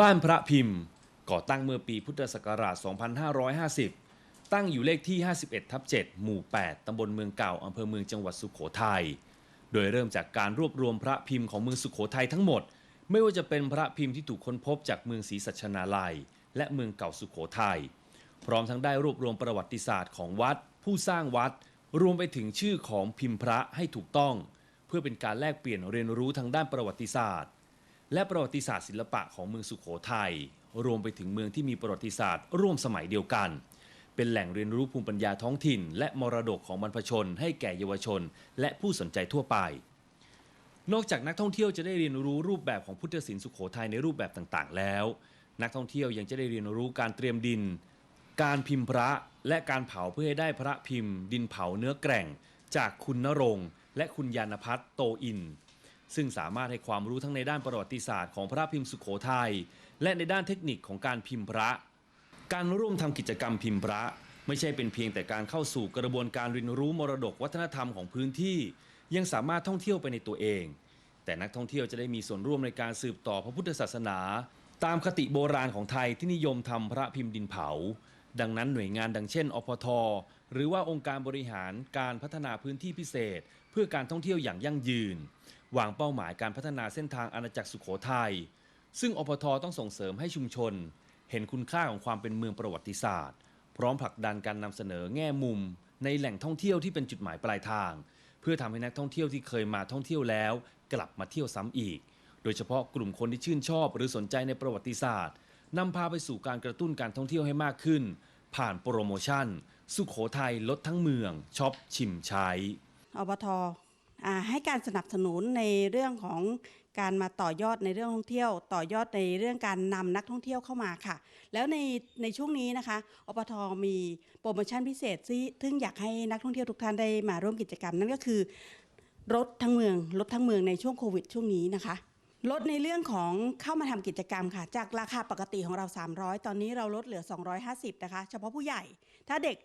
บ้านพระพิมพ์ ก่อตั้งเมื่อปีพุทธศักราช 2550 ตั้งอยู่เลขที่ 51 ทับ 7 หมู่ 8 ตำบลเมืองเก่า อำเภอเมืองจังหวัดสุขโขทัย โดยเริ่มจากการรวบรวมพระพิมพ์ของเมืองสุขโขทัยทั้งหมด ไม่ว่าจะเป็นพระพิมพ์ที่ถูกค้นพบจากเมืองศรีสัชนาลัย และเมืองเก่าสุขโขทัย พร้อมทั้งได้รวบรวมประวัติศาสตร์ของวัด ผู้สร้างวัด รวมไปถึงชื่อของพิมพ์พระให้ถูกต้อง เพื่อเป็นการแลกเปลี่ยนเรียนรู้ทางด้านประวัติศาสตร์ และประวัติศาสตร์ศิลปะของเมืองสุขโขทัยรวมไปถึงเมืองที่มีประวัติศาสตร์ ร่วมสมัยเดียวกัน เป็นแหล่งเรียนรู้ภูมิปัญญาท้องถิ่น และมรดกของบรรพชน ให้แก่เยาวชน และผู้สนใจทั่วไป นอกจากนักท่องเที่ยวจะได้เรียนรู้รูปแบบของพุทธศิลป์สุขโขทัยในรูปแบบต่างๆ แล้ว นักท่องเที่ยวยังจะได้เรียนรู้การเตรียมดิน การพิมพ์พระและการเผาเพื่อให้ได้พระพิมพ์ ดินเผาเนื้อแกร่ง จากคุณนรงค์และคุณยานพัฒน์โตอิน ซึ่งสามารถให้ความรู้ทั้งในด้านประวัติศาสตร์ของพระพิมพ์สุขโขทัยและในด้านเทคนิคของการพิมพ์พระ การร่วมทำกิจกรรมพิมพ์พระ ไม่ใช่เป็นเพียงแต่การเข้าสู่กระบวนการเรียนรู้มรดกวัฒนธรรมของพื้นที่ ยังสามารถท่องเที่ยวไปในตัวเอง แต่นักท่องเที่ยวจะได้มีส่วนร่วมในการสืบต่อพระพุทธศาสนา ตามคติโบราณของไทยที่นิยมทำพระพิมพ์ดินเผา ดังนั้นหน่วยงานดังเช่น อพทหรือว่าองค์การบริหารการพัฒนาพื้นที่พิเศษ เพื่อการท่องเที่ยวอย่างยั่งยืน วางเป้าหมายการพัฒนาเส้นทางอาณาจักรสุขโขทัย ซึ่งอพทต้องส่งเสริมให้ชุมชน เห็นคุณค่าของความเป็นเมืองประวัติศาสตร์ พร้อมผลักดันการนำเสนอแง่มุม ในแหล่งท่องเที่ยวที่เป็นจุดหมายปลายทาง เพื่อทำให้นักท่องเที่ยวที่เคยมาท่องเที่ยวแล้ว กลับมาเที่ยวซ้ำอีก โดยเฉพาะกลุ่มคนที่ชื่นชอบ หรือสนใจในประวัติศาสตร์นำพาไปสู่การกระตุ้นการท่องเที่ยวให้มากขึ้น ผ่านโปรโมชั่น สุขโขทัยลดทั้งเมืองช็อปชิมใช้อบท ให้การสนับสนุนในเรื่องของการมาต่อยอดในเรื่องท่องเที่ยว ต่อยอดในเรื่องการนำนักท่องเที่ยวเข้ามาค่ะ แล้วในในช่วงนี้นะคะอปทมีโปรโมชั่นพิเศษซึ่งอยากให้นักท่องเที่ยวทุกท่านได้มาร่วมกิจกรรม นั่นก็คือรถทั้งเมืองรถทั้งเมืองในช่วงโควิดช่วงนี้นะคะลดในเรื่องของเข้ามาทำกิจกรรมค่ะ จากราคาปกติของเรา 300 ตอนนี้เราลดเหลือ 250 นะคะ เฉพาะผู้ใหญ่ ถ้าเด็ก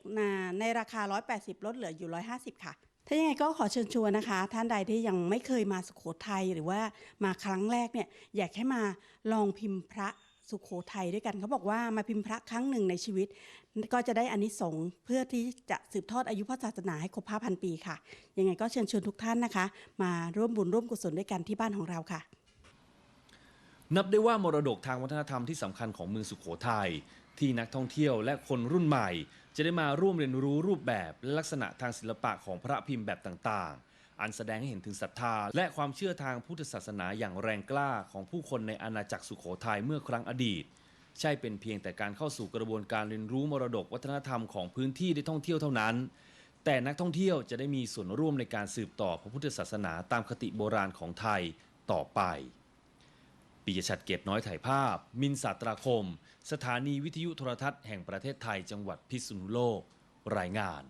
ในราคา 180 ลดเหลืออยู่ 150 ค่ะ ถ้ายังไงก็ขอเชิญชวนนะคะ ท่านใดที่ยังไม่เคยมาสุขโขทัยหรือว่ามาครั้งแรกเนี่ยอยากให้มาลองพิมพ์พระสุขโขทัยด้วยกันเขาบอกว่ามาพิมพ์พระครั้งหนึ่งในชีวิต ก็จะได้อานิสงส์เพื่อที่จะสืบทอดอายุพระศาสนาให้ครบ5,000ปีค่ะ ยังไงก็เชิญชวนทุกท่านนะคะ มาร่วมบุญร่วมกุศลด้วยกันที่บ้านของเราค่ะ นับได้ว่ามรดกทางวัฒนธรรมที่สำคัญของเมืองสุขโขทัย ที่นักท่องเที่ยวและคนรุ่นใหม่ จะได้มาร่วมเรียนรู้รูปแบบและลักษณะทางศิลปะของพระพิมพ์แบบต่างๆ อันแสดงให้เห็นถึงศรัทธา และความเชื่อทางพุทธศาสนาอย่างแรงกล้าของผู้คนในอาณาจักรสุขโขทัยเมื่อครั้งอดีต ใช่เป็นเพียงแต่การเข้าสู่กระบวนการเรียนรู้มรดกวัฒนธรรมของพื้นที่ได้ท่องเที่ยวเท่านั้น แต่นักท่องเที่ยวจะได้มีส่วนร่วมในการสืบต่อพระพุทธศาสนาตามคติโบราณของไทยต่อไป ปิยชัดเกตน้อยถ่ายภาพ มินสัตราคม สถานีวิทยุโทรทัศน์แห่งประเทศไทยจังหวัดพิษณุโลก รายงาน